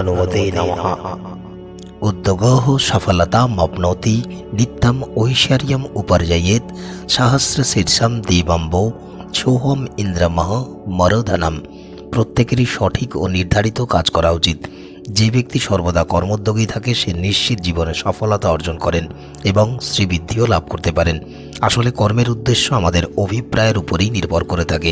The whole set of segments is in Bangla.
हनुमते नमः उद्योगः सफलताम् अप्नोति नित्यम् ऐश्वर्यम् उपर्जयेत् सहस्रशीर्षं दिवम्बो ছোহম ইন্দ্রমহ মরধনম প্রত্যেকেরই সঠিক ও নির্ধারিত কাজ করা উচিত যে ব্যক্তি সর্বদা কর্মোদ্যোগী থাকে সে নিশ্চিত জীবনে সফলতা অর্জন করেন এবং শ্রীবৃদ্ধিও লাভ করতে পারেন আসলে কর্মের উদ্দেশ্য আমাদের অভিপ্রায়ের উপরেই নির্ভর করে থাকে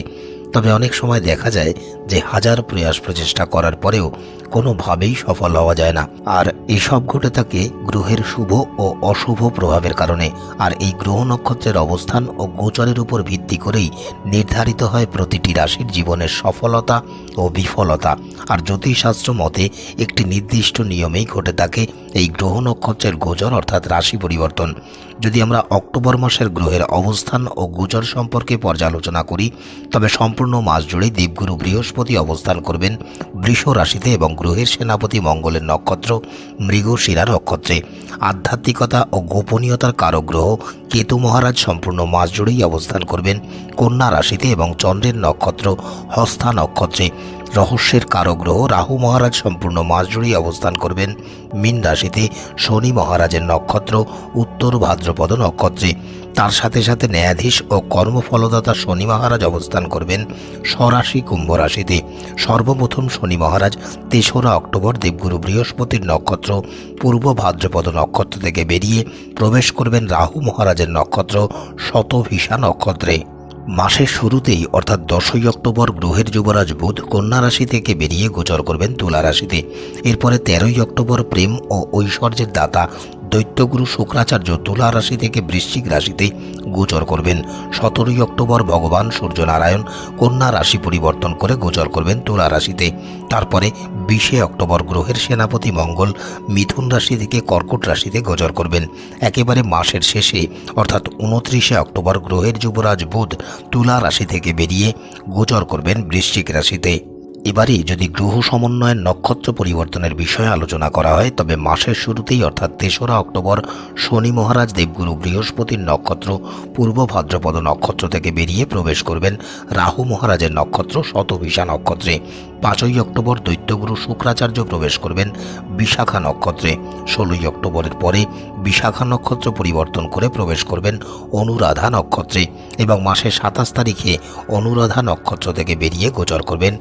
তবে অনেক সময় দেখা যায় যে হাজার প্রয়াস প্রচেষ্টা করার পরেও কোনোভাবেই সফল হওয়া যায় না। আর এসব ঘটে থাকে গ্রহের শুভ ও অশুভ প্রভাবের কারণে। আর এই গ্রহ নক্ষত্রের অবস্থান ও গোচরের উপর ভিত্তি করেই নির্ধারিত হয় প্রতিটি রাশির জীবনের সফলতা ও বিফলতা। আর জ্যোতিষশাস্ত্র মতে একটি নির্দিষ্ট নিয়মেই ঘটে থাকে এই গ্রহ নক্ষত্রের গোচর, অর্থাৎ রাশি পরিবর্তন। যদি আমরা অক্টোবর মাসের গ্রহের অবস্থান ও গোচর সম্পর্কে পর্যালোচনা করি, তবে সম্পূর্ণ মাস জুড়েই দেবগুরু বৃহস্পতি অবস্থান করবেন বৃষ রাশিতে এবং গ্রহের সেনাপতি মঙ্গলের নক্ষত্র মৃগশিরা নক্ষত্রে। আধ্যাত্মিকতা ও গোপনীয়তার কারক গ্রহ কেতু মহারাজ সম্পূর্ণ মাস জুড়েই অবস্থান করবেন। কন্যা রাশিতে এবং চন্দ্রের নক্ষত্র হস্তা নক্ষত্রে। রহস্যের কারগ্রহ রাহু মহারাজ সম্পূর্ণ মাস জুড়েই অবস্থান করবেন। মীন রাশিতে শনি মহারাজের নক্ষত্র, উত্তর ভাদ্রপদ নক্ষত্রে। তার সাথে সাথে ন্যায়াধীশ ও কর্মফলদাতা শনি মহারাজ অবস্থান করবেন স্বরাশি কুম্ভ রাশিতে। সর্বপ্রথম শনি মহারাজ তেসরা অক্টোবর দেবগুরু বৃহস্পতির নক্ষত্র, পূর্ব ভাদ্রপদ নক্ষত্র থেকে বেরিয়ে প্রবেশ করবেন রাহু মহারাজের নক্ষত্র শতভিসা নক্ষত্রে। মাসের শুরুতেই, অর্থাৎ দশই অক্টোবর গ্রহের যুবরাজ বুধ কন্যা রাশি থেকে বেরিয়ে গোচর করবেন তুলা রাশিতে। এরপরে তেরোই অক্টোবর প্রেম ও ঐশ্বর্যের দাতা দৈত্যগুরু শুক্রাচার্য তুলা রাশি থেকে বৃশ্চিক রাশিতে গোচর করবেন। সতেরোই অক্টোবর ভগবান সূর্যনারায়ণ কন্যা রাশি পরিবর্তন করে গোচর করবেন তুলা রাশিতে তারপরে বিশে অক্টোবর গ্রহের সেনাপতি মঙ্গল মিথুন রাশি থেকে কর্কট রাশিতে গোচর করবেন। একেবারে মাসের শেষে, অর্থাৎ উনত্রিশে অক্টোবর গ্রহের যুবরাজ বুধ তুলা রাশি থেকে বেরিয়ে গোচর করবেন বৃশ্চিক রাশিতে। এবারে যদি গ্রহ সমন্বয়ের নক্ষত্র পরিবর্তনের বিষয়ে আলোচনা করা হয়, তবে মাসের শুরুতেই অর্থাৎ তেসরা অক্টোবর শনি মহারাজ দেবগুরু বৃহস্পতির নক্ষত্র পূর্ব ভাদ্রপদ নক্ষত্র থেকে বেরিয়ে প্রবেশ করবেন রাহু মহারাজের নক্ষত্র শতভিষা নক্ষত্রে। পাঁচই অক্টোবর দৈত্যগুরু শুক্রাচার্য প্রবেশ করবেন বিশাখা নক্ষত্রে। ষোলোই অক্টোবরের পরে বিশাখা নক্ষত্র পরিবর্তন করে প্রবেশ করবেন অনুরাধা নক্ষত্রে এবং মাসের সাতাশ তারিখে অনুরাধা নক্ষত্র থেকে বেরিয়ে গোচর করবেন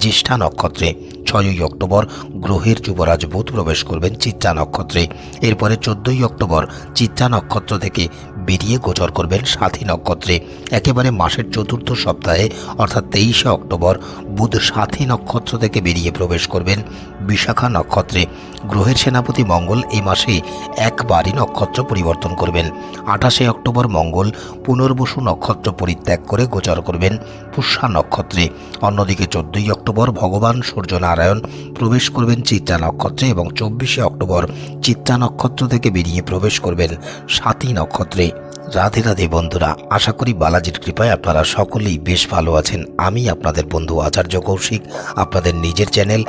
জ্যেষ্ঠা নক্ষত্রে। ছয়ই অক্টোবর গ্রহের যুবরাজ বুধ প্রবেশ করবেন চিত্রা নক্ষত্রে। এরপরে চোদ্দই অক্টোবর চিত্রা নক্ষত্র থেকে বেরিয়ে গোচর করবেন সাথী নক্ষত্রে। একেবারে মাসের চতুর্থ সপ্তাহে অর্থাৎ তেইশে অক্টোবর বুধ সাথী নক্ষত্র থেকে বেরিয়ে প্রবেশ করবেন। বিশাখা নক্ষত্রে। গ্রহের সেনাপতি মঙ্গল এই মাসে একবারই নক্ষত্র পরিবর্তন করবেন। আঠাশে অক্টোবর মঙ্গল পুনর্বসু নক্ষত্র পরিত্যাগ করে গোচর করবেন পুষ্যা নক্ষত্রে। অন্যদিকে চোদ্দই অক্টোবর ভগবান সূর্যনারায়ণ প্রবেশ করবেন চিত্রা নক্ষত্রে এবং চব্বিশে অক্টোবর চিত্রা নক্ষত্র থেকে বেরিয়ে প্রবেশ করবেন সাতী নক্ষত্রে। রাধে রাধে বন্ধুরা, আশা করি বালাজির কৃপায় আপনারা সকলেই বেশ ভালো আছেন। আমি আপনাদের বন্ধু আচার্য কৌশিক, আপনাদের নিজের চ্যানেল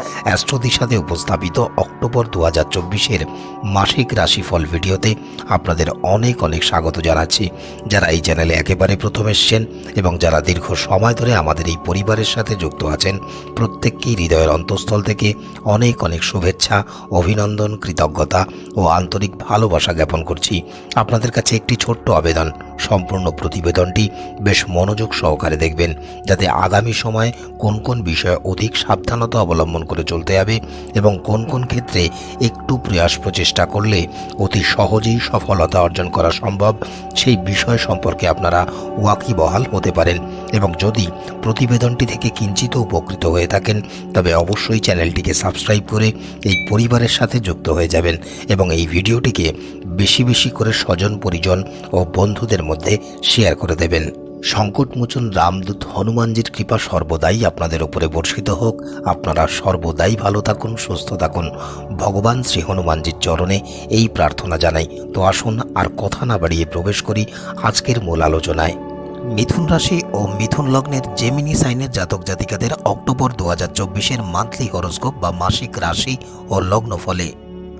অ্যাস্ট্রোদিশাতে উপস্থাপিত অক্টোবর দু হাজার চব্বিশের মাসিক রাশিফল ভিডিওতে আপনাদের অনেক অনেক স্বাগত জানাচ্ছি। যারা এই চ্যানেলে একেবারে প্রথম এসছেন এবং যারা দীর্ঘ সময় ধরে আমাদের এই পরিবারের সাথে যুক্ত আছেন, প্রত্যেককেই হৃদয়ের অন্তঃস্থল থেকে অনেক অনেক শুভেচ্ছা, অভিনন্দন, কৃতজ্ঞতা ও আন্তরিক ভালোবাসা জ্ঞাপন করছি। আপনাদের কাছে একটি ছোট্ট আবেদন, সম্পূর্ণ প্রতিবেদনটি বেশ মনোযোগ সহকারে দেখবেন, যাতে আগামী সময়ে কোন কোন বিষয়ে অধিক সাবধানতা অবলম্বন করে চলতে হবে এবং কোন কোন ক্ষেত্রে একটু প্রয়াস প্রচেষ্টা করলে অতি সহজেই সফলতা অর্জন করা সম্ভব, সেই বিষয় সম্পর্কে আপনারা ওয়াকিবহাল হতে পারেন। এবং যদি প্রতিবেদনটি থেকে কিঞ্চিত উপকৃত হয়ে থাকেন, তবে অবশ্যই চ্যানেলটিকে সাবস্ক্রাইব করে এই পরিবারের সাথে যুক্ত হয়ে যাবেন এবং এই ভিডিওটিকে বেশি বেশি করে স্বজন, পরিজন ও বন্ধুদের মধ্যে শেয়ার করে দেবেন। সংকটমোচন রামদূত হনুমানজির কৃপা সর্বদাই আপনাদের উপরে বর্ষিত হোক। আপনারা সর্বদাই ভালো থাকুন, সুস্থ থাকুন। ভগবান শ্রী হনুমানজির চরণে এই প্রার্থনা জানাই। তো আসুন আর কথা না বাড়িয়ে প্রবেশ করি আজকের মূল আলোচনায়। মিথুন রাশি ও মিথুন লগ্নের জেমিনি সাইনের জাতক জাতিকাদের অক্টোবর দু হাজার চব্বিশের মান্থলি হরোস্কোপ বা মাসিক রাশি ও লগ্ন ফলে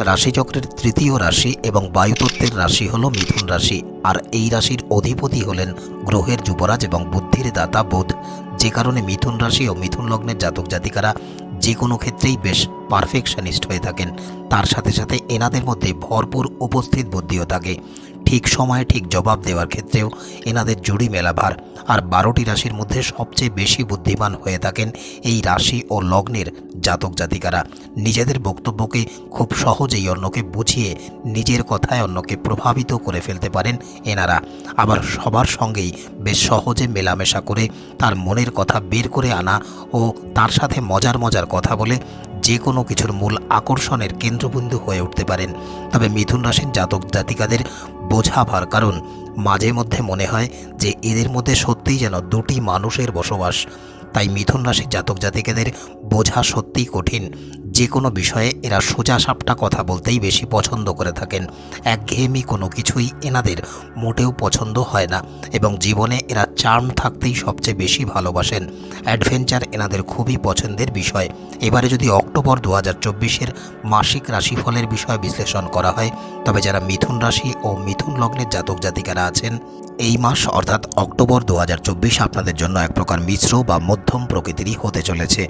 রাশিচক্রের তৃতীয় রাশি এবং বায়ুতত্ত্বের রাশি হল মিথুন রাশি, আর এই রাশির অধিপতি হলেন গ্রহের যুবরাজ এবং বুদ্ধির দাতা বোধ। যে কারণে মিথুন রাশি ও মিথুন লগ্নের জাতক জাতিকারা যে কোনো ক্ষেত্রেই বেশ পারফেকশনিস্ট হয়ে থাকেন। তার সাথে সাথে এনাদের মধ্যে ভরপুর উপস্থিত বুদ্ধিও থাকে। ঠিক সময়ে ঠিক জবাব দেওয়ার ক্ষেত্রেও এনাদের জুড়ি মেলাভার। আর বারোটি রাশির মধ্যে সবচেয়ে বেশি বুদ্ধিমান হয়ে থাকেন এই রাশি ও লগ্নের জাতক জাতিকারা। নিজেদের বক্তব্যকে খুব সহজেই অন্যকে বুঝিয়ে নিজের কথায় অন্যকে প্রভাবিত করে ফেলতে পারেন এনারা। আবার সবার সঙ্গেই বেশ সহজে মেলামেশা করে তার মনের কথা বের করে আনা ও তার সাথে মজার মজার কথা বলে যে কোনো কিছুর মূল আকর্ষণের কেন্দ্রবিন্দু হয়ে উঠতে পারেন। তবে মিথুন রাশির জাতক জাতিকাদের বোঝাবার কারণ মাঝে মধ্যে মনে হয় যে এদের মধ্যে সত্যিই যেন দুটি মানুষের বসবাস। তাই মিথুন রাশির জাতক জাতিকাদের বোঝা সত্যিই কঠিন। যে কোনো বিষয়ে এরা সোজা সাপটা কথা বলতেই বেশি পছন্দ করে থাকেন। একঘেয়েমি কোনো কিছুই এনাদের মোটেও পছন্দ হয় না এবং জীবনে এরা চার্ম থাকতেই সবচেয়ে বেশি ভালোবাসেন। অ্যাডভেঞ্চার এনাদের খুবই পছন্দের বিষয়। এবারে যদি অক্টোবর দু হাজার চব্বিশের মাসিক রাশিফলের বিষয় বিশ্লেষণ করা হয়, তবে যারা মিথুন রাশি ও মিথুন লগ্নের জাতক জাতিকারা আছেন, এই মাস অর্থাৎ অক্টোবর দু হাজার চব্বিশ আপনাদের জন্য এক প্রকার মিশ্র বা মধ্যম প্রকৃতিরই হতে চলেছে।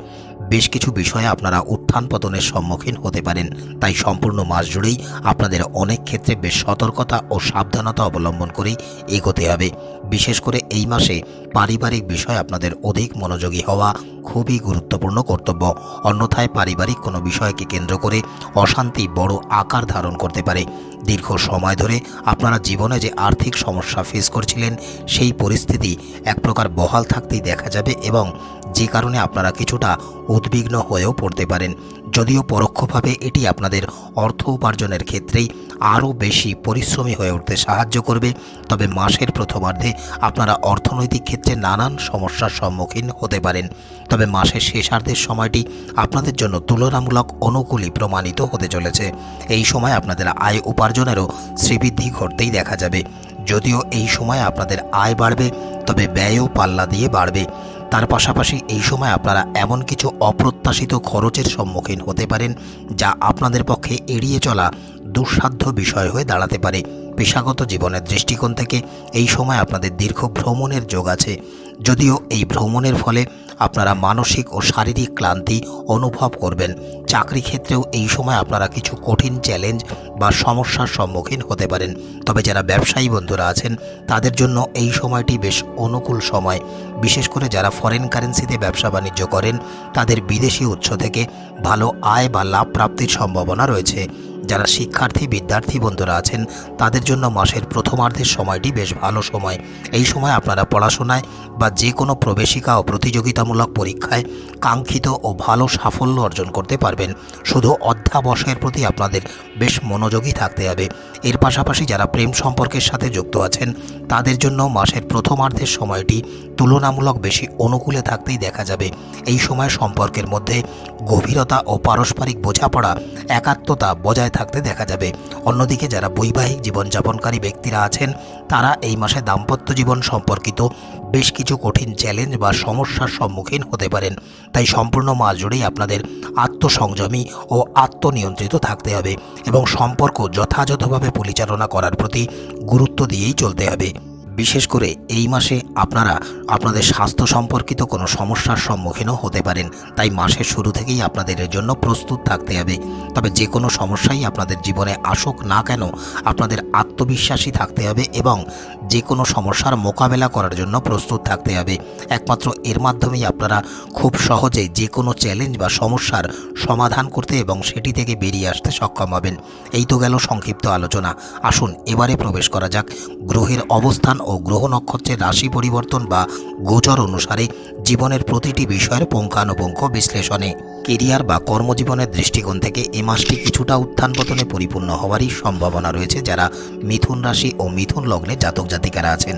বেশ কিছু বিষয়ে আপনারা উত্থান পতনের সম্মুখীন হতে পারেন। তাই সম্পূর্ণ মাস জুড়েই আপনাদের অনেক ক্ষেত্রে বেশ সতর্কতা ও সাবধানতা অবলম্বন করেই এগোতে হবে। বিশেষ করে এই মাসে পারিবারিক বিষয় আপনাদের অধিক মনোযোগী হওয়া খুবই গুরুত্বপূর্ণ কর্তব্য। অন্যথায় পারিবারিক কোনো বিষয়কে কেন্দ্র করে অশান্তি বড় আকার ধারণ করতে পারে। দীর্ঘ সময় ধরে আপনারা জীবনে যে আর্থিক সমস্যা ফেস করছিলেন, সেই পরিস্থিতি এক প্রকার বহাল থাকতেই দেখা যাবে এবং যে কারণে আপনারা কিছুটা উদ্বিগ্ন হয়েও পড়তে পারেন। যদিও পরোক্ষভাবে এটি আপনাদের অর্থ উপার্জনের ক্ষেত্রেই আরও বেশি পরিশ্রমী হয়ে উঠতে সাহায্য করবে, তবে মাসের প্রথমার্ধে আপনারা অর্থনৈতিক ক্ষেত্রে নানান সমস্যার সম্মুখীন হতে পারেন। তবে মাসের শেষার্ধের সময়টি আপনাদের জন্য তুলনামূলক অনুকূলই প্রমাণিত হতে চলেছে। এই সময় আপনাদের আয় উপার্জনেরও শ্রীবৃদ্ধি ঘটতেই দেখা যাবে। যদিও এই সময় আপনাদের আয় বাড়বে, তবে ব্যয়ও পাল্লা দিয়ে বাড়বে। তার পাশাপাশি এই সময় আপনারা এমন কিছু অপ্রত্যাশিত খরচের সম্মুখীন হতে পারেন যা আপনাদের পক্ষে এড়িয়ে চলা দুঃসাধ্য বিষয় হয়ে দাঁড়াতে পারে। পেশাগত জীবনের দৃষ্টিকোণ থেকে এই সময় আপনাদের দীর্ঘ ভ্রমণের যোগ আছে। যদিও এই ভ্রমণের ফলে আপনারা মানসিক ও শারীরিক ক্লান্তি অনুভব করবেন। চাকরি ক্ষেত্রেও এই সময় আপনারা কিছু কঠিন চ্যালেঞ্জ বা সমস্যার সম্মুখীন হতে পারেন। তবে যারা ব্যবসায়ী বন্ধুরা আছেন, তাদের জন্য এই সময়টি বেশ অনুকূল সময়। বিশেষ করে যারা ফরেন কারেন্সিতে ব্যবসা বাণিজ্য করেন, তাদের বিদেশি উৎস থেকে ভালো আয় বা লাভ প্রাপ্তির সম্ভাবনা রয়েছে। যারা শিক্ষার্থী, বিদ্যার্থী বন্ধুরা আছেন, তাদের জন্য মাসের প্রথমার্ধের সময়টি বেশ ভালো সময়। এই সময় আপনারা পড়াশোনায় বা যে কোনো প্রবেশিকা ও প্রতিযোগিতামূলক পরীক্ষায় কাঙ্ক্ষিত ও ভালো সাফল্য অর্জন করতে পারবেন। শুধু অধ্যাবসায়ের প্রতি আপনাদের বেশ মনোযোগী থাকতে হবে। এর পাশাপাশি যারা প্রেম সম্পর্কের সাথে যুক্ত আছেন, তাদের জন্য মাসের প্রথমার্ধের সময়টি তুলনামূলক বেশি অনুকূলে থাকতেই দেখা যাবে। এই সময় সম্পর্কের মধ্যে গভীরতা ও পারস্পরিক বোঝাপড়া, একাত্মতা বজায় থাকতে দেখা যাবে। অন্যদিকে যারা বৈবাহিক জীবনযাপনকারী ব্যক্তিরা আছেন, তারা এই মাসে দাম্পত্য জীবন সম্পর্কিত বেশ কিছু কঠিন চ্যালেঞ্জ বা সমস্যার সম্মুখীন হতে পারেন। তাই সম্পূর্ণ মাস জুড়েই আপনাদের আত্মসংযমী ও আত্মনিয়ন্ত্রিত থাকতে হবে এবং সম্পর্ক যথাযথভাবে পরিচালনা করার প্রতি গুরুত্ব দিয়েই চলতে হবে। বিশেষ করে এই মাসে আপনারা আপনাদের স্বাস্থ্য সম্পর্কিত কোনো সমস্যার সম্মুখীনও হতে পারেন। তাই মাসের শুরু থেকেই আপনাদের জন্য প্রস্তুত থাকতে হবে। তবে যে কোনো সমস্যাই আপনাদের জীবনে আসুক না কেন, আপনাদের আত্মবিশ্বাসী থাকতে হবে এবং যে কোনো সমস্যার মোকাবেলা করার জন্য প্রস্তুত থাকতে হবে। একমাত্র এর মাধ্যমেই আপনারা খুব সহজে যে কোনো চ্যালেঞ্জ বা সমস্যার সমাধান করতে এবং সেটি থেকে বেরিয়ে আসতে সক্ষম হবেন। এই তো গেল সংক্ষিপ্ত আলোচনা। আসুন, এবারে প্রবেশ করা যাক। গ্রহের অবস্থান ও গ্রহ নক্ষত্রের রাশি পরিবর্তন বা গোচর অনুসারে জীবনের প্রতিটি বিষয়ের পুঙ্খানুপুঙ্খ বিশ্লেষণে কেরিয়ার বা কর্মজীবনের দৃষ্টিকোণ থেকে এ মাসটি কিছুটা উত্থান পতনে পরিপূর্ণ হওয়ারই সম্ভাবনা রয়েছে যারা মিথুন রাশি ও মিথুন লগ্নে জাতক জাতিকারা আছেন।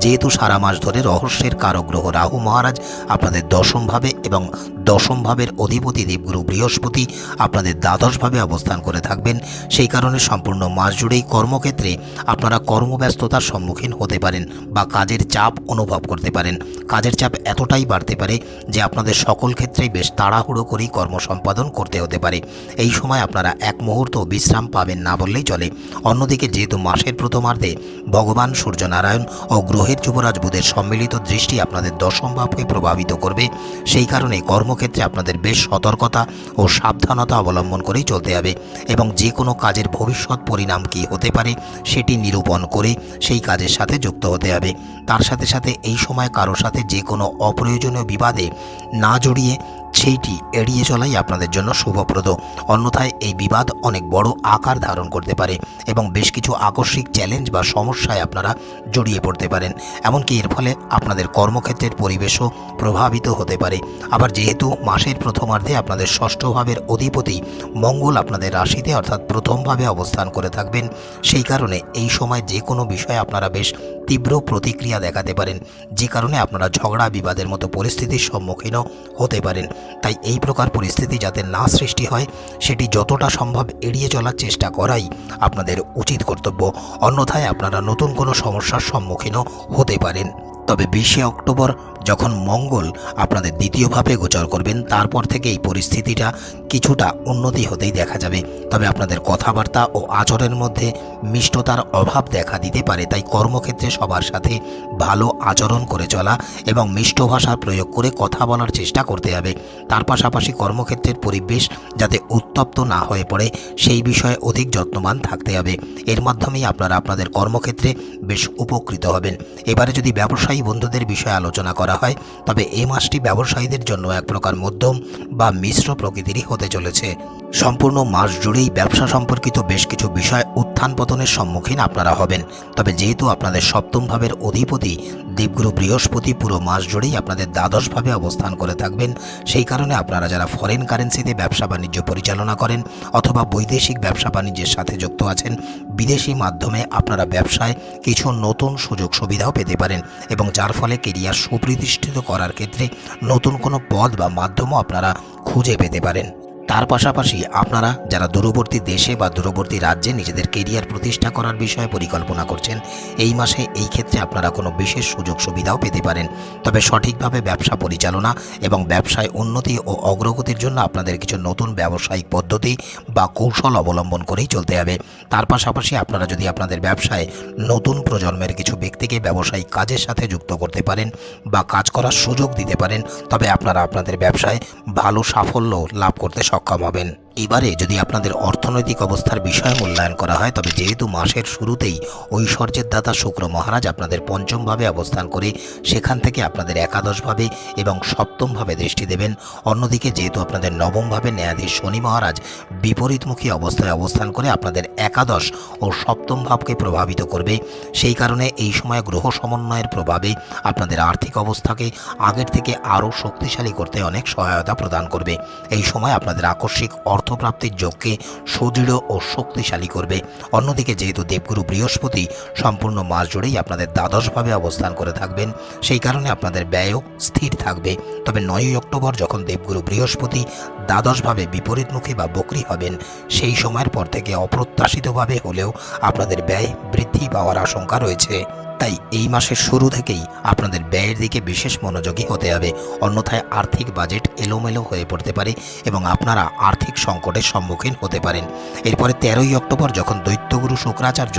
যেহেতু সারা মাস ধরে রহস্যের কারক গ্রহ রাহু মহারাজ আপনাদের দশমভাবে এবং দশম ভাবের অধিপতি দেবগুরু বৃহস্পতি আপনাদের দ্বাদশভাবে অবস্থান করে থাকবেন। সেই কারণে সম্পূর্ণ মাস জুড়েই কর্মক্ষেত্রে আপনারা কর্মব্যস্ততার সম্মুখীন হতে পারেন। বা কাজের চাপ অনুভব করতে পারেন। কাজের চাপ এতটাই বাড়তে পারে যে আপনাদের সকল ক্ষেত্রেই বেশ তাড়াহুড়ো করেই কর্ম সম্পাদন করতে হতে পারে। এই সময় আপনারা এক মুহূর্ত বিশ্রাম পাবেন না বললেই চলে। অন্যদিকে যেহেতু মাসের প্রথমার্ধে ভগবান সূর্যনারায়ণ ও গ্রহের যুবরাজ বুধের সম্মিলিত দৃষ্টি আপনাদের দশম ভাবকে প্রভাবিত করবে, সেই কারণে কর্মক্ষেত্রে আপনাদের বেশ সতর্কতা ও সাবধানতা অবলম্বন করেই চলতে হবে এবং যে কোনো কাজের ভবিষ্যৎ পরিণাম কী হতে পারে সেটি নিরূপণ করে সেই কাজের সাথে যুক্ত হতে হবে তার সাথে সাথে এই সময় কারোর সাথে যে কোনো অপ্রয়োজনীয় বিবাদে না জড়িয়ে সেইটি এড়িয়ে চলাই আপনাদের জন্য শুভপ্রদ। অন্যথায় এই বিবাদ অনেক বড় আকার ধারণ করতে পারে এবং বেশ কিছু আকস্মিক চ্যালেঞ্জ বা সমস্যায় আপনারা জড়িয়ে পড়তে পারেন। এমনকি এর ফলে আপনাদের কর্মক্ষেত্রের পরিবেশও প্রভাবিত হতে পারে। আবার যেহেতু মাসের প্রথমার্ধে আপনাদের ষষ্ঠ ভাবের অধিপতি মঙ্গল আপনাদের রাশিতে অর্থাৎ প্রথমভাবে অবস্থান করে থাকবেন, সেই কারণে এই সময় যে কোনো বিষয়ে আপনারা বেশ তীব্র প্রতিক্রিয়া দেখাতে পারেন। যে কারণে আপনারা ঝগড়া বিবাদের মতো পরিস্থিতির সম্মুখীনও হতে পারেন। তাই এই প্রকার পরিস্থিতি যাতে না সৃষ্টি হয়, সেটি যতটা সম্ভব এড়িয়ে চলার চেষ্টা করাই আপনাদের উচিত কর্তব্য। অন্যথায় আপনারা নতুন কোনো সমস্যার সম্মুখীনও হতে পারেন। তবে বিশে অক্টোবর যখন মঙ্গল আপনাদের দ্বিতীয়ভাবে গোচর করবেন, তারপর থেকে এই পরিস্থিতিটা কিছুটা উন্নতি হতেই দেখা যাবে। তবে আপনাদের কথাবার্তা ও আচরণের মধ্যে মিষ্টতার অভাব দেখা দিতে পারে, তাই কর্মক্ষেত্রে সবার সাথে ভালো আচরণ করে চলা এবং মিষ্ট ভাষার প্রয়োগ করে কথা বলার চেষ্টা করতে হবে। তার পাশাপাশি কর্মক্ষেত্রের পরিবেশ যাতে উত্তপ্ত না হয়ে পড়ে, সেই বিষয়ে অধিক যত্নবান থাকতে হবে। এর মাধ্যমেই আপনারা আপনাদের কর্মক্ষেত্রে বেশ উপকৃত হবেন। এবারে যদি ব্যবসায়ী বন্ধুদের বিষয়ে আলোচনা করা হয়। তবে এই মাসটি ব্যবসায়ীদের জন্য এক প্রকার মধ্যম বা মিশ্র প্রকৃতিরই হতে চলেছে। সম্পূর্ণ মাস জুড়েই ব্যবসা সম্পর্কিত বেশ কিছু বিষয় উত্থান পতনের সম্মুখীন আপনারা হবেন। তবে যেহেতু আপনাদের সপ্তম ভাবের অধিপতি দেবগুরু বৃহস্পতি পুরো মাস জুড়েই আপনাদের দ্বাদশভাবে অবস্থান করে থাকবেন, সেই কারণে আপনারা যারা ফরেন কারেন্সিতে ব্যবসা বাণিজ্য পরিচালনা করেন অথবা বৈদেশিক ব্যবসা বাণিজ্যের সাথে যুক্ত আছেন বিদেশি মাধ্যমে আপনারা ব্যবসায় কিছু নতুন সুযোগ সুবিধাও পেতে পারেন এবং যার ফলে কেরিয়ার সুপ্রতিষ্ঠিত করার ক্ষেত্রে নতুন কোনো পদ বা মাধ্যমও আপনারা খুঁজে পেতে পারেন। তার পাশাপাশি আপনারা যারা দূরবর্তী দেশে বা দূরবর্তী রাজ্যে নিজেদের কেরিয়ার প্রতিষ্ঠা করার বিষয়ে পরিকল্পনা করছেন, এই মাসে এই ক্ষেত্রে আপনারা কোনো বিশেষ সুযোগ সুবিধাও পেতে পারেন। তবে সঠিকভাবে ব্যবসা পরিচালনা এবং ব্যবসায় উন্নতি ও অগ্রগতির জন্য আপনাদের কিছু নতুন ব্যবসায়িক পদ্ধতি বা কৌশল অবলম্বন করেই চলতে হবে। তার পাশাপাশি আপনারা যদি আপনাদের ব্যবসায় নতুন প্রজন্মের কিছু ব্যক্তিকে ব্যবসায়িক কাজের সাথে যুক্ত করতে পারেন বা কাজ করার সুযোগ দিতে পারেন, তবে আপনারা আপনাদের ব্যবসায় ভালো সাফল্য লাভ করতে সক্ষম হবেন। এবারে যদি আপনাদের অর্থনৈতিক অবস্থার বিষয় মূল্যায়ন করা হয়, তবে যেহেতু মাসের শুরুতেই ঐশ্বর্যের দাতা শুক্র মহারাজ আপনাদের পঞ্চমভাবে অবস্থান করে সেখান থেকে আপনাদের একাদশভাবে এবং সপ্তমভাবে দৃষ্টি দেবেন। অন্যদিকে যেহেতু আপনাদের নবমভাবে ন্যায়াধীশ শনি মহারাজ বিপরীতমুখী অবস্থায় অবস্থান করে আপনাদের একাদশ ও সপ্তম ভাবকে প্রভাবিত করবে, সেই কারণে এই সময় গ্রহ সমন্বয়ের প্রভাবে আপনাদের আর্থিক অবস্থাকে আগের থেকে আরও শক্তিশালী করতে অনেক সহায়তা প্রদান করবে। এই সময় আপনাদের আকস্মিক অর্থপ্রাপ্তির যোগকে সুদৃঢ় ও শক্তিশালী করবে। অন্যদিকে যেহেতু দেবগুরু বৃহস্পতি, সম্পূর্ণ মাস জুড়েই আপনাদের দ্বাদশভাবে অবস্থান করে থাকবেন, সেই কারণে আপনাদের ব্যয়ও স্থির থাকবে। তবে নয়ই অক্টোবর যখন দেবগুরু বৃহস্পতি দ্বাদশভাবে বিপরীতমুখী বা বকরি হবেন, সেই সময়ের পর থেকে অপ্রত্যাশিতভাবে হলেও আপনাদের ব্যয় বৃদ্ধি পাওয়ার আশঙ্কা রয়েছে। তাই এই মাসের শুরু থেকেই আপনাদের ব্যয়ের দিকে বিশেষ মনোযোগী হতে হবে। অন্যথায় আর্থিক বাজেট এলোমেলো হয়ে পড়তে পারে এবং আপনারা আর্থিক সংকটের সম্মুখীন হতে পারেন। এরপরে তেরোই অক্টোবর যখন দৈত্যগুরু শুক্রাচার্য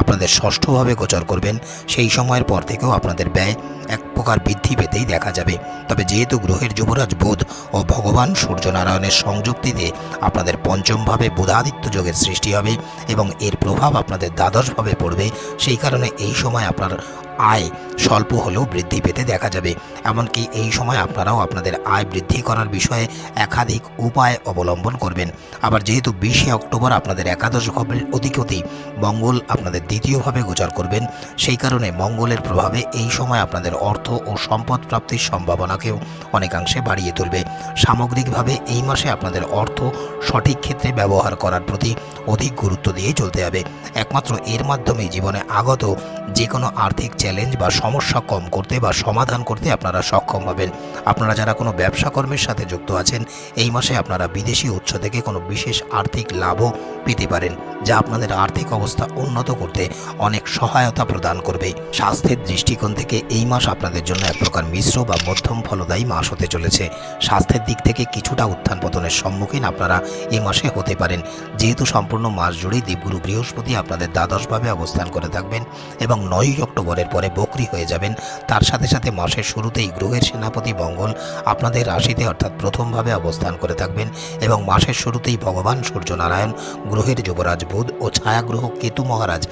আপনাদের ষষ্ঠভাবে গোচর করবেন, সেই সময়ের পর থেকেও আপনাদের ব্যয় এক প্রকার বৃদ্ধি পেতেই দেখা যাবে। তবে যেহেতু গ্রহের যুবরাজ বুধ ও ভগবান সূর্যনারায়ণের সংযুক্তিতে আপনাদের পঞ্চমভাবে বুধাদিত্য যোগের সৃষ্টি হবে এবং এর প্রভাব আপনাদের দ্বাদশভাবে পড়বে, সেই কারণে এই সময় আপনার നമസ്കാരം আয় স্বল্প হলেও বৃদ্ধি পেতে দেখা যাবে। এমনকি এই সময় আপনারাও আপনাদের আয় বৃদ্ধি করার বিষয়ে একাধিক উপায় অবলম্বন করবেন। আবার যেহেতু বিশে অক্টোবর আপনাদের একাদশ ভাবের অধিপতি, মঙ্গল আপনাদের দ্বিতীয়ভাবে গোচর করবেন। সেই কারণে মঙ্গলের প্রভাবে এই সময় আপনাদের অর্থ ও সম্পদ প্রাপ্তির সম্ভাবনাকেও অনেকাংশে বাড়িয়ে তুলবে। সামগ্রিকভাবে এই মাসে আপনাদের অর্থ সঠিক ক্ষেত্রে ব্যবহার করার প্রতি অধিক গুরুত্ব দিয়ে চলতে হবে। একমাত্র এর মাধ্যমে জীবনে আগত যে কোনো আর্থিক চ্যালেঞ্জ বা সমস্যা কম করতে বা সমাধান করতে আপনারা সক্ষম হবেন। আপনারা যারা কোনো ব্যবসা কর্মের সাথে যুক্ত আছেন, এই মাসে আপনারা বিদেশি উৎস থেকে কোনো বিশেষ আর্থিক লাভও পেতে পারেন, যা আপনাদের আর্থিক অবস্থা উন্নত করতে অনেক সহায়তা প্রদান করবে। স্বাস্থ্যের দৃষ্টিকোণ থেকে এই মাস আপনাদের জন্য এক প্রকার মিশ্র বা মধ্যম ফলদায়ী মাস হতে চলেছে। স্বাস্থ্যের দিক থেকে কিছুটা উত্থান পতনের সম্মুখীন আপনারা এই মাসে হতে পারেন। যেহেতু সম্পূর্ণ মাস জুড়েই দেবগুরু বৃহস্পতি আপনাদের দ্বাদশভাবে অবস্থান করে থাকবেন এবং নয়ই অক্টোবরের পরে বকরি হয়ে যাবেন। তার সাথে সাথে মাসের শুরুতেই গ্রহের সেনাপতি মঙ্গল আপনাদের রাশিতে অর্থাৎ প্রথমভাবে অবস্থান করে থাকবেন এবং মাসের শুরুতেই ভগবান সূর্যনারায়ণ, গ্রহের যুবরাজ বুধ ও ছায়াগ্রহ কেতু মহারাজ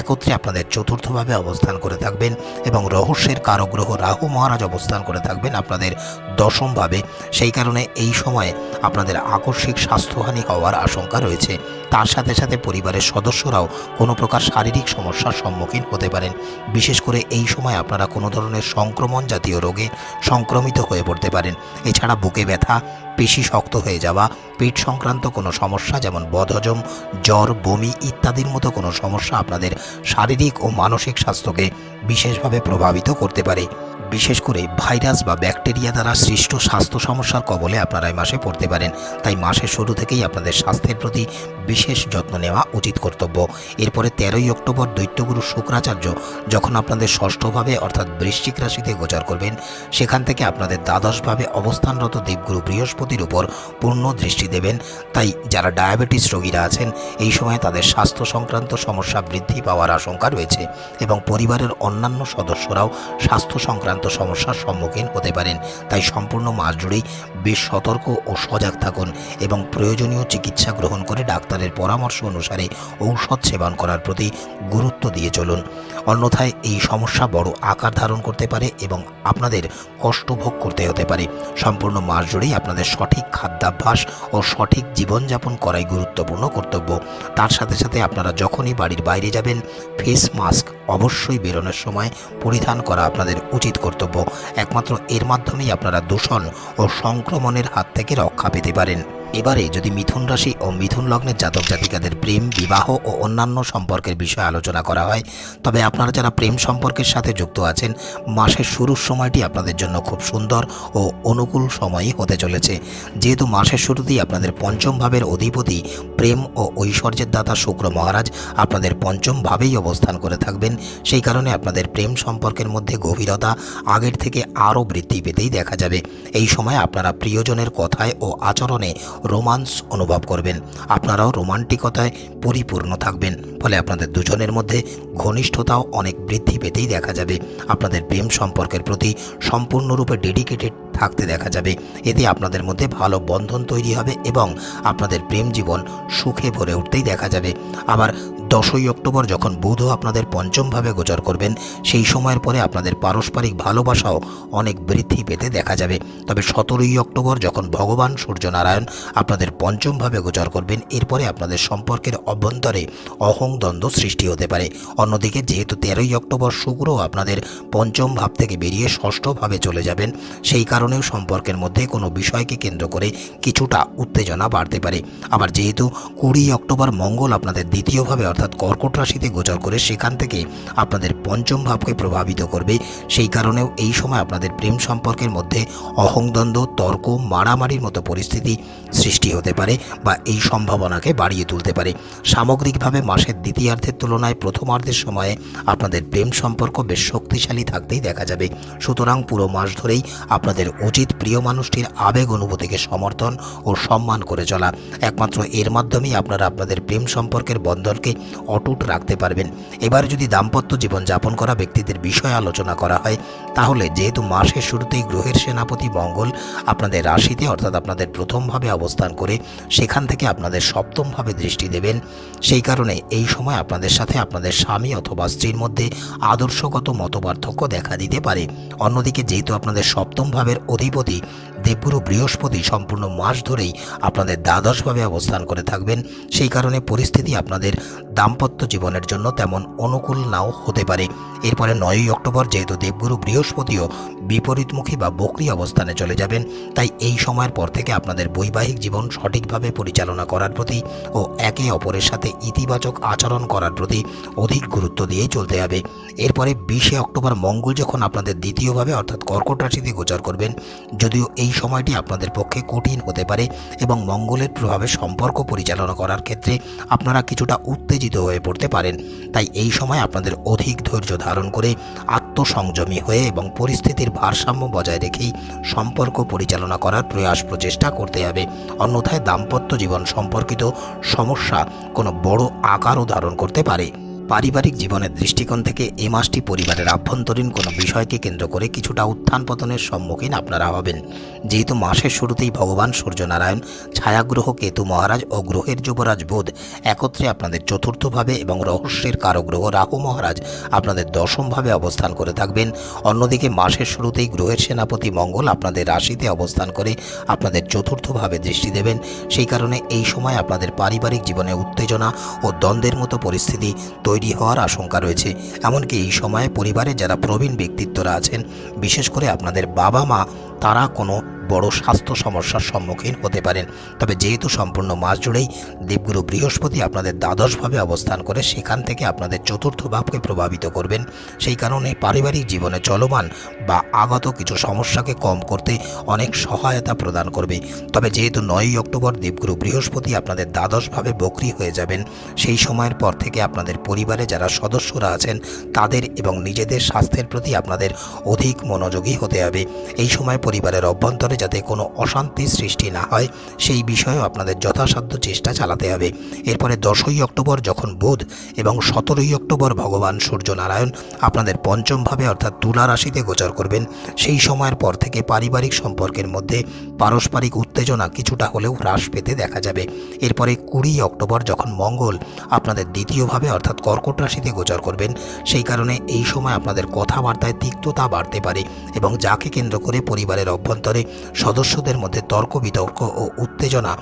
একত্রে আপনাদের চতুর্থভাবে অবস্থান করে থাকবেন এবং রহস্যের কারগ্রহ রাহু মহারাজ অবস্থান করে থাকবেন আপনাদের দশমভাবে। সেই কারণে এই সময়ে আপনাদের আকস্মিক স্বাস্থ্যহানি হওয়ার আশঙ্কা রয়েছে। তার সাথে সাথে পরিবারের সদস্যরাও কোনো প্রকার শারীরিক সমস্যার সম্মুখীন হতে পারেন। বিশেষ করে এই সময় আপনারা কোনো ধরনের সংক্রমণ জাতীয় রোগে সংক্রমিত হয়ে পড়তে পারেন। এছাড়া বুকে ব্যথা, পেশি শক্ত হয়ে যাওয়া, পেট সংক্রান্ত কোনো সমস্যা যেমন বদহজম, জ্বর, বমি ইত্যাদির মতো কোনো সমস্যা আপনাদের শারীরিক ও মানসিক স্বাস্থ্যকে বিশেষভাবে প্রভাবিত করতে পারে। বিশেষ করে ভাইরাস বা ব্যাকটেরিয়া দ্বারা সৃষ্ট স্বাস্থ্য সমস্যার কবলে আপনারা এই মাসে পড়তে পারেন। তাই মাসের শুরু থেকেই আপনাদের স্বাস্থ্যের প্রতি বিশেষ যত্ন নেওয়া উচিত কর্তব্য। এরপরে তেরোই অক্টোবর দৈত্যগুরু শুক্রাচার্য যখন আপনাদের ষষ্ঠভাবে অর্থাৎ বৃশ্চিক রাশিতে গোচর করবেন, সেখান থেকে আপনাদের দ্বাদশভাবে অবস্থানরত দেবগুরু বৃহস্পতির উপর পূর্ণ দৃষ্টি দেবেন। তাই যারা ডায়াবেটিস রোগীরা আছেন, এই সময় তাদের স্বাস্থ্য সংক্রান্ত সমস্যা বৃদ্ধি পাওয়ার আশঙ্কা রয়েছে এবং পরিবারের অন্যান্য সদস্যরাও স্বাস্থ্য সংক্রান্ত সমস্যার সম্মুখীন হতে পারেন। তাই সম্পূর্ণ মাস জুড়েই বেশ সতর্ক ও সজাগ থাকুন এবং প্রয়োজনীয় চিকিৎসা গ্রহণ করে ডাক্তারের পরামর্শ অনুসারে ঔষধ সেবন করার প্রতি গুরুত্ব দিয়ে চলুন। অন্যথায় এই সমস্যা বড় আকার ধারণ করতে পারে এবং আপনাদের কষ্ট ভোগ করতে হতে পারে। সম্পূর্ণ মাস জুড়েই আপনাদের সঠিক খাদ্যাভ্যাস ও সঠিক জীবনযাপন করাই গুরুত্বপূর্ণ কর্তব্য। তার সাথে সাথে আপনারা যখনই বাড়ির বাইরে যাবেন, ফেস মাস্ক অবশ্যই বেরোনোর সময় পরিধান করা আপনাদের উচিত কর্তব্য। একমাত্র এর মাধ্যমেই আপনারা দূষণ ও সংক্রমণের হাত থেকে রক্ষা পেতে পারেন। এবারে যদি মিথুন রাশি ও মিথুন লগ্নের জাতক জাতিকাদের প্রেম, বিবাহ ও অন্যান্য সম্পর্কের বিষয়ে আলোচনা করা হয়, তবে আপনারা যারা প্রেম সম্পর্কের সাথে যুক্ত আছেন, মাসের শুরুর সময়টি আপনাদের জন্য খুব সুন্দর ও অনুকূল সময়ই হতে চলেছে। যেহেতু মাসের শুরুতেই আপনাদের পঞ্চম ভাবের অধিপতি প্রেম ও ঐশ্বর্যের দাতা শুক্র মহারাজ আপনাদের পঞ্চম ভাবেই অবস্থান করে থাকবেন। সেই কারণে আপনাদের প্রেম সম্পর্কের মধ্যে গভীরতা আগের থেকে আরও বৃদ্ধি পেতেই দেখা যাবে। এই সময় আপনারা প্রিয়জনের কথায় ও আচরণে রোমান্স অনুভব করবেন। আপনারাও রোমান্টিকতায় পরিপূর্ণ থাকবেন। ফলে আপনাদের দুজনের মধ্যে ঘনিষ্ঠতাও অনেক বৃদ্ধি পেতেই দেখা যাবে। আপনাদের প্রেম সম্পর্কের প্রতি সম্পূর্ণরূপে ডেডিকেটেড থাকতে দেখা যাবে। এতে আপনাদের মধ্যে ভালো বন্ধন তৈরি হবে এবং আপনাদের প্রেম জীবন সুখে ভরে উঠতেই দেখা যাবে। আবার দশই অক্টোবর যখন বুধও আপনাদের পঞ্চমভাবে গোচর করবেন, সেই সময়ের পরে আপনাদের পারস্পরিক ভালোবাসাও অনেক বৃদ্ধি পেতে দেখা যাবে। তবে সতেরোই অক্টোবর যখন ভগবান সূর্যনারায়ণ আপনাদের পঞ্চমভাবে গোচর করবেন, এরপরে আপনাদের সম্পর্কের অভ্যন্তরে অহং দ্বন্দ্ব সৃষ্টি হতে পারে। অন্যদিকে যেহেতু তেরোই অক্টোবর শুক্র আপনাদের পঞ্চম ভাব থেকে বেরিয়ে ষষ্ঠভাবে চলে যাবেন, সেই কারণেও সম্পর্কের মধ্যে কোনো বিষয়কে কেন্দ্র করে কিছুটা উত্তেজনা বাড়তে পারে। আবার যেহেতু কুড়ি অক্টোবর মঙ্গল আপনাদের দ্বিতীয়ভাবে অর্থাৎ কর্কট রাশিতে গোচর করে সেখান থেকে আপনাদের পঞ্চম ভাবকে প্রভাবিত করবে, সেই কারণেও এই সময় আপনাদের প্রেম সম্পর্কের মধ্যে অহংদ্বন্দ্ব, তর্ক, মারামারির মতো পরিস্থিতি সৃষ্টি হতে পারে বা এই সম্ভাবনাকে বাড়িয়ে তুলতে পারে। সামগ্রিকভাবে মাসের দ্বিতীয়ার্ধের তুলনায় প্রথমার্ধের সময়ে আপনাদের প্রেম সম্পর্ক বেশ শক্তিশালী থাকতেই দেখা যাবে। সুতরাং পুরো মাস ধরেই আপনাদের উচিত প্রিয় মানুষটির আবেগ অনুভূতিকে সমর্থন ও সম্মান করে চলা। একমাত্র এর মাধ্যমেই আপনারা আপনাদের প্রেম সম্পর্কের বন্ধনকে অটুট রাখতে পারবেন। এবার যদি দাম্পত্য জীবন যাপন করা ব্যক্তিদের বিষয়ে আলোচনা করা হয়, তাহলে যেহেতু মাসের শুরুতেই গ্রহের সেনাপতি মঙ্গল আপনাদের রাশিতে, অর্থাৎ আপনাদের প্রথমভাবে অবস্থান করে সেখান থেকে আপনাদের সপ্তমভাবে দৃষ্টি দেবেন, সেই কারণে এই সময় আপনাদের সাথে আপনাদের স্বামী অথবা স্ত্রীর মধ্যে আদর্শগত মতপার্থক্য দেখা দিতে পারে। অন্যদিকে যেহেতু আপনাদের সপ্তম ভাবের অধিপতি দেবগুরু বৃহস্পতি সম্পূর্ণ মাস ধরেই আপনাদের দ্বাদশভাবে অবস্থান করে থাকবেন। সেই কারণে পরিস্থিতি আপনাদের দাম্পত্য জীবনের জন্য তেমন অনুকূল নাও হতে পারে। এরপরে নয়ই অক্টোবর যেহেতু দেবগুরু বৃহস্পতিও বিপরীতমুখী বা বকরি অবস্থানে চলে যাবেন, তাই এই সময়ের পর থেকে আপনাদের বৈবাহিক জীবন সঠিকভাবে পরিচালনা করার প্রতি ও একে অপরের সাথে ইতিবাচক আচরণ করার প্রতি অধিক গুরুত্ব দিয়েই চলতে হবে। এরপরে বিশে অক্টোবর মঙ্গল যখন আপনাদের দ্বিতীয়ভাবে অর্থাৎ কর্কট রাশিতে গোচর করবেন যদিও এই সময়টি আপনাদের পক্ষে কঠিন হতে পারে এবং মঙ্গলের প্রভাবে সম্পর্ক পরিচালনা করার ক্ষেত্রে আপনারা কিছুটা উত্তেজিত হয়ে পড়তে পারেন। তাই এই সময় আপনাদের অধিক ধৈর্য ধারণ করে আত্মসংযমী হয়ে এবং পরিস্থিতির ভারসাম্য বজায় রেখেই সম্পর্ক পরিচালনা করার প্রয়াস প্রচেষ্টা করতে হবে। অন্যথায় দাম্পত্য জীবন সম্পর্কিত সমস্যা কোনো বড় আকারও ধারণ করতে পারে। পারিবারিক জীবনের দৃষ্টিকোণ থেকে এ মাসটি পরিবারের আভ্যন্তরীণ কোনো বিষয়কে কেন্দ্র করে কিছুটা উত্থান পতনের সম্মুখীন আপনারা হবেন। যেহেতু মাসের শুরুতেই ভগবান সূর্যনারায়ণ, ছায়াগ্রহ কেতু মহারাজ ও গ্রহের যুবরাজ বোধ একত্রে আপনাদের চতুর্থভাবে এবং রহস্যের কারগ্রহ রাহু মহারাজ আপনাদের দশমভাবে অবস্থান করে থাকবেন। অন্যদিকে মাসের শুরুতেই গ্রহের সেনাপতি মঙ্গল আপনাদের রাশিতে অবস্থান করে আপনাদের চতুর্থভাবে দৃষ্টি দেবেন। সেই কারণে এই সময় আপনাদের পারিবারিক জীবনে উত্তেজনা ও দ্বন্দ্বের মতো পরিস্থিতি তৈরি হওয়ার আশঙ্কা রয়েছে। এমনকি এই সময়ে পরিবারে যারা প্রবীণ ব্যক্তিত্বরা আছেন, বিশেষ করে আপনাদের বাবা মা তারা কোনো বড় স্বাস্থ্য সমস্যার সম্মুখীন হতে পারেন। তবে যেহেতু সম্পূর্ণ মাস জুড়েই দেবগুরু বৃহস্পতি আপনাদের দ্বাদশভাবে অবস্থান করে সেখান থেকে আপনাদের চতুর্থ ভাবকে প্রভাবিত করবেন। সেই কারণে পারিবারিক জীবনে চলমান বা আগত কিছু সমস্যাকে কম করতে অনেক সহায়তা প্রদান করবে। তবে যেহেতু নয়ই অক্টোবর দেবগুরু বৃহস্পতি আপনাদের দ্বাদশভাবে বকরি হয়ে যাবেন, সেই সময়ের পর থেকে আপনাদের পরিবারে যারা সদস্যরা আছেন, তাদের এবং নিজেদের স্বাস্থ্যের প্রতি আপনাদের অধিক মনোযোগী হতে হবে। এই সময় পরিবারের অভ্যন্তরে যাতে কোনো অশান্তি সৃষ্টি না হয়, সেই বিষয়েও আপনাদের যথাসাধ্য চেষ্টা চালাতে হবে। এরপরে দশই অক্টোবর যখন বুধ এবং সতেরোই অক্টোবর ভগবান সূর্যনারায়ণ আপনাদের পঞ্চমভাবে অর্থাৎ তুলা রাশিতে গোচর করবেন, সেই সময়ের পর থেকে পারিবারিক সম্পর্কের মধ্যে পারস্পরিক উত্তেজনা কিছুটা হলেও হ্রাস পেতে দেখা যাবে। এরপরে কুড়ি অক্টোবর যখন মঙ্গল আপনাদের দ্বিতীয়ভাবে অর্থাৎ কর্কট রাশিতে গোচর করবেন, সেই কারণে এই সময় আপনাদের কথাবার্তায় তিক্ততা বাড়তে পারে এবং যাকে কেন্দ্র করে পরিবারের অভ্যন্তরে সদস্যদের মধ্যে তর্ক বিতর্ক ও উত্তেজনা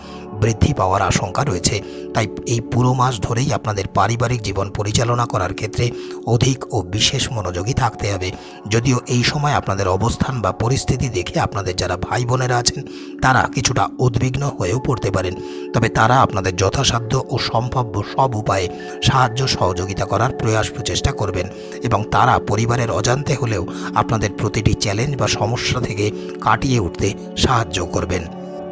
বৃদ্ধি পাওয়ার আশঙ্কা রয়েছে। তাই এই পুরো মাস ধরেই আপনাদের পারিবারিক জীবন পরিচালনা করার ক্ষেত্রে অধিক ও বিশেষ মনোযোগী থাকতে হবে। যদিও এই সময় আপনাদের অবস্থান বা পরিস্থিতি দেখে আপনাদের যারা ভাই বোনেরা আছেন, তারা কিছুটা উদ্বিগ্ন হয়েও পড়তে পারেন। তবে তারা আপনাদের যথাসাধ্য ও সম্ভাব্য সব উপায়ে সাহায্য সহযোগিতা করার প্রয়াস প্রচেষ্টা করবেন এবং তারা পরিবারের অজান্তে হলেও আপনাদের প্রতিটি চ্যালেঞ্জ বা সমস্যা থেকে কাটিয়ে উঠতে সাহায্য করবেন।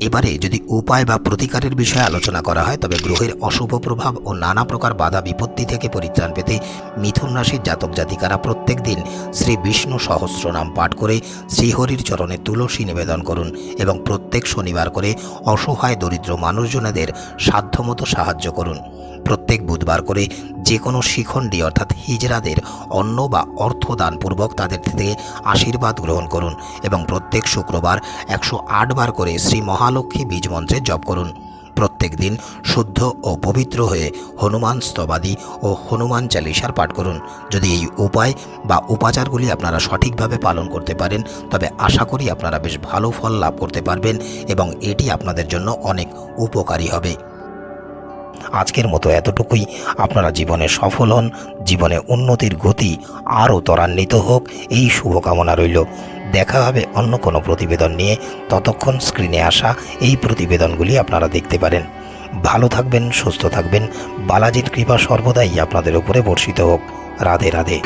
এবারে যদি উপায় বা প্রতিকারের বিষয়ে আলোচনা করা হয়, তবে গ্রহের অশুভ প্রভাব ও নানা প্রকার বাধা বিপত্তি থেকে পরিত্রাণ পেতে মিথুন রাশির জাতক জাতিকারা প্রত্যেক দিন শ্রী বিষ্ণু সহস্রনাম পাঠ করে শ্রীহরির চরণে তুলসী নিবেদন করুন এবং প্রত্যেক শনিবার করে অসহায় দরিদ্র মানুষজনেদের সাধ্যমতো সাহায্য করুন। প্রত্যেক বুধবার করে যে কোনো শিখণ্ডী অর্থাৎ হিজড়াদের অন্ন বা অর্থ দানপূর্বক তাদের থেকে আশীর্বাদ গ্রহণ করুন এবং প্রত্যেক শুক্রবার একশো বার করে শ্রী মহালক্ষ্মী বীজ মন্ত্রে জপ করুন। প্রত্যেক দিন শুদ্ধ ও পবিত্র হয়ে হনুমান স্তবাদি ও হনুমান চালিসার পাঠ করুন। যদি এই উপায় বা উপাচারগুলি আপনারা সঠিকভাবে পালন করতে পারেন, তবে আশা করি আপনারা বেশ ভালো ফল লাভ করতে পারবেন এবং এটি আপনাদের জন্য অনেক উপকারী হবে। আজকের মতো এতটুকুই। আপনারা জীবনে সফল হন, জীবনে উন্নতির গতি আরও ত্বরান্বিত হোক, এই শুভকামনা রইল। দেখা হবে অন্য কোনো প্রতিবেদন নিয়ে। ততক্ষণ স্ক্রিনে আসা এই প্রতিবেদনগুলি আপনারা দেখতে পারেন। ভালো থাকবেন, সুস্থ থাকবেন। বালাজির কৃপা সর্বদাই আপনাদের উপরে বর্ষিত হোক। রাধে রাধে।